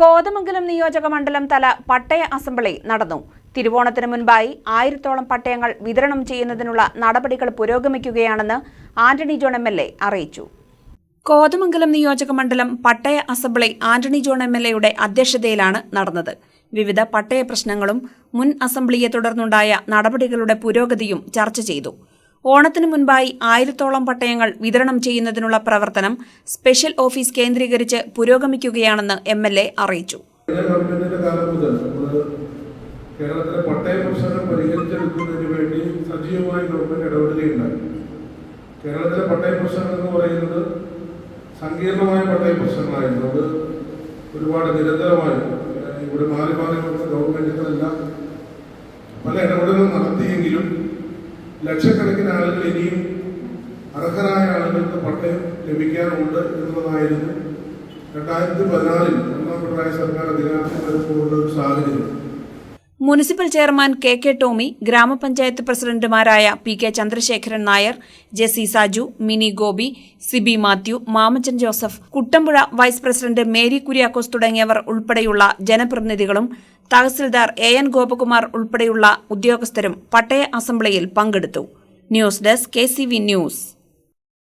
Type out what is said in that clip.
കോതമംഗലം നിയോജക മണ്ഡലം തല പട്ടയ അസംബ്ലി നടന്നു. തിരുവോണത്തിന് മുൻപായി ആയിരത്തോളം പട്ടയങ്ങൾ വിതരണം ചെയ്യുന്നതിനുള്ള നടപടികൾ പുരോഗമിക്കുകയാണെന്ന് ആന്റണി ജോൺ എം അറിയിച്ചു. കോതമംഗലം നിയോജക മണ്ഡലം പട്ടയ assembly Antony John M L എയുടെ അധ്യക്ഷതയിലാണ് നടന്നത്. വിവിധ പട്ടയ പ്രശ്നങ്ങളും മുൻ അസംബ്ലിയെ തുടർന്നുണ്ടായ നടപടികളുടെ പുരോഗതിയും ചർച്ച ചെയ്തു. ഓണത്തിനു മുൻപായി ആയിരത്തോളം പട്ടയങ്ങൾ വിതരണം ചെയ്യുന്നതിനുള്ള പ്രവർത്തനം സ്പെഷ്യൽ ഓഫീസ് കേന്ദ്രീകരിച്ച് പുരോഗമിക്കുകയാണെന്ന് എം എൽ എ അറിയിച്ചു. കേരളത്തിലെ സജീവമായി കേരളത്തിലെ എന്ന് പറയുന്നത് സങ്കീർണമായ പട്ടയ പ്രശ്നങ്ങളായിരുന്നു അത് ഒരുപാട് നിരന്തരമായി ഇവിടെ മാറി മാറി ഗവൺമെന്റുകളെല്ലാം പല ഇടപെടലുകൾ നടത്തിയെങ്കിലും ലക്ഷക്കണക്കിന് ആളുകൾ ഇനിയും അർഹരായ ആളുകൾക്ക് പട്ടയം ലഭിക്കാനുണ്ട് എന്നുള്ളതായിരുന്നു. രണ്ടായിരത്തി പതിനാലിൽ ഒന്നാം പിണറായി സർക്കാർ അധികാരത്തിൽ വരുമ്പോഴുള്ള ഒരു സാഹചര്യം. Municipal chairman K K Tomy ഗ്രാമപഞ്ചായത്ത് പ്രസിഡന്റുമാരായ P K Chandrasekharan Nair J C Saju Mini Gopi Sibi Mathew Mamachan Joseph Kuttampuzha vice president Mary Kuriakose തുടങ്ങിയവർ ഉൾപ്പെടെയുള്ള ജനപ്രതിനിധികളും തഹസിൽദാർ എ എൻ ഗോപകുമാർ ഉൾപ്പെടെയുള്ള ഉദ്യോഗസ്ഥരും പട്ടയ അസംബ്ലിയിൽ പങ്കെടുത്തു. News desk K C V news.